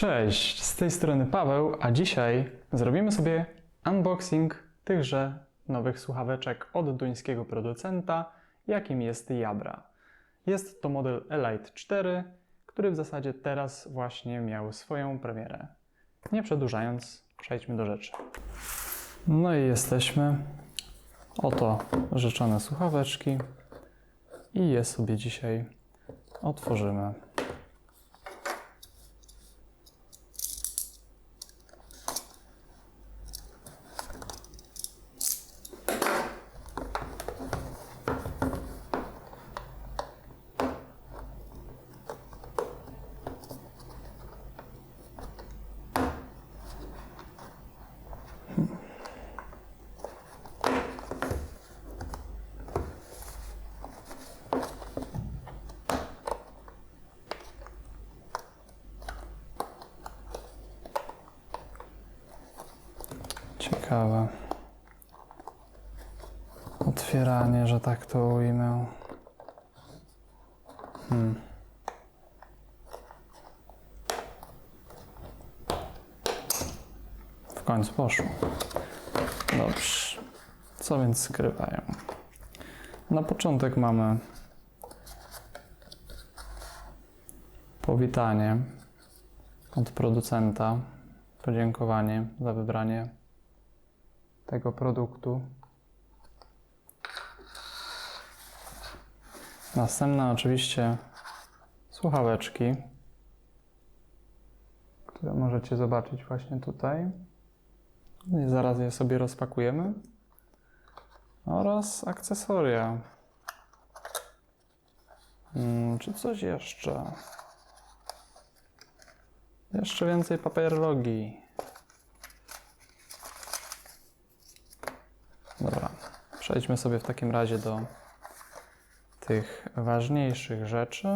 Cześć, z tej strony Paweł, a dzisiaj zrobimy sobie unboxing tychże nowych słuchaweczek od duńskiego producenta, jakim jest Jabra. Jest to model Elite 4, który w zasadzie teraz właśnie miał swoją premierę. Nie przedłużając, przejdźmy do rzeczy. No i jesteśmy. Oto życzone słuchaweczki i je sobie dzisiaj otworzymy. Ciekawe. Otwieranie, że tak to ujmę. Hmm. W końcu poszło. Dobrze. Co więc skrywają? Na początek mamy powitanie od producenta, podziękowanie za wybranie tego produktu. Następne oczywiście słuchaweczki, które możecie zobaczyć właśnie tutaj. I zaraz je sobie rozpakujemy. Oraz akcesoria. Hmm, czy coś jeszcze? Jeszcze więcej papierologii. Dobra, przejdźmy sobie w takim razie do tych ważniejszych rzeczy.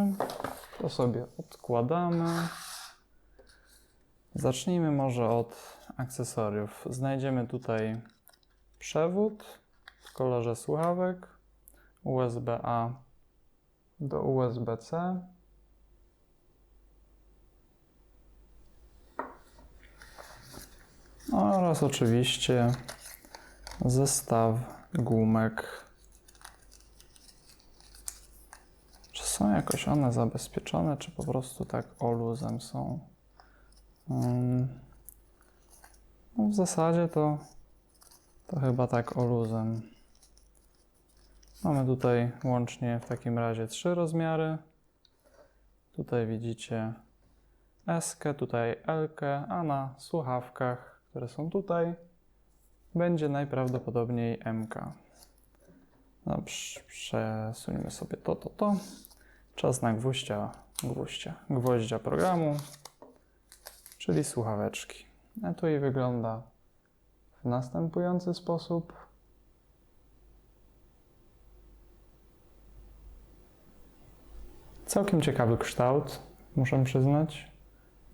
To sobie odkładamy. Zacznijmy może od akcesoriów. Znajdziemy tutaj przewód w kolorze słuchawek USB-A do USB-C. Oraz oczywiście zestaw gumek. Czy są jakoś one zabezpieczone, czy po prostu tak oluzem są? Mm. No w zasadzie to, to chyba tak oluzem. Mamy tutaj łącznie w takim razie trzy rozmiary. Tutaj widzicie S, tutaj L, a na słuchawkach, które są tutaj, będzie najprawdopodobniej MK. Dobrze, przesuńmy sobie to, to, to. Czas na gwóździa, gwóździa, gwoździa programu, czyli słuchaweczki. A to i wygląda w następujący sposób. Całkiem ciekawy kształt, muszę przyznać,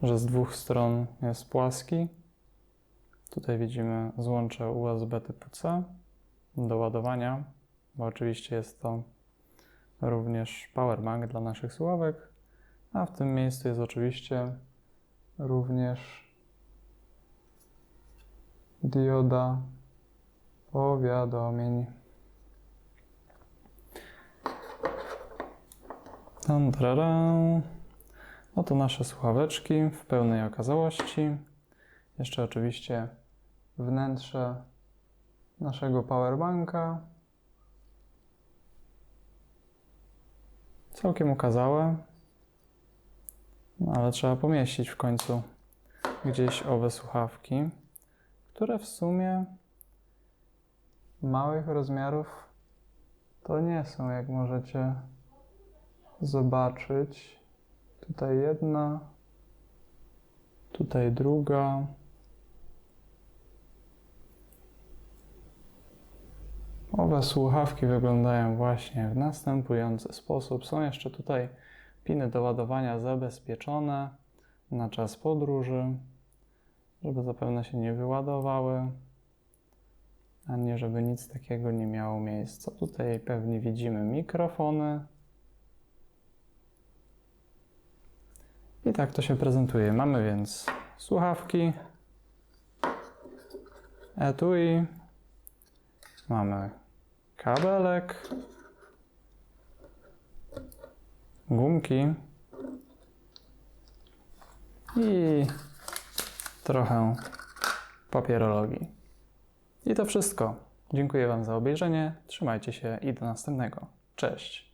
że z dwóch stron jest płaski. Tutaj widzimy złącze USB typu C do ładowania, bo oczywiście jest to również powerbank dla naszych słuchawek, a w tym miejscu jest oczywiście również dioda powiadomień. Tam. Oto nasze słuchaweczki w pełnej okazałości. Jeszcze oczywiście wnętrze naszego powerbanka. Całkiem okazałe, no ale trzeba pomieścić w końcu gdzieś owe słuchawki, które w sumie małych rozmiarów to nie są, jak możecie zobaczyć. Tutaj jedna, tutaj druga. Owe słuchawki wyglądają właśnie w następujący sposób. Są jeszcze tutaj piny do ładowania zabezpieczone na czas podróży, żeby zapewne się nie wyładowały, ani żeby nic takiego nie miało miejsca. Tutaj pewnie widzimy mikrofony. I tak to się prezentuje. Mamy więc słuchawki, etui, mamy kabelek, gumki i trochę papierologii. I to wszystko. Dziękuję Wam za obejrzenie. Trzymajcie się i do następnego. Cześć.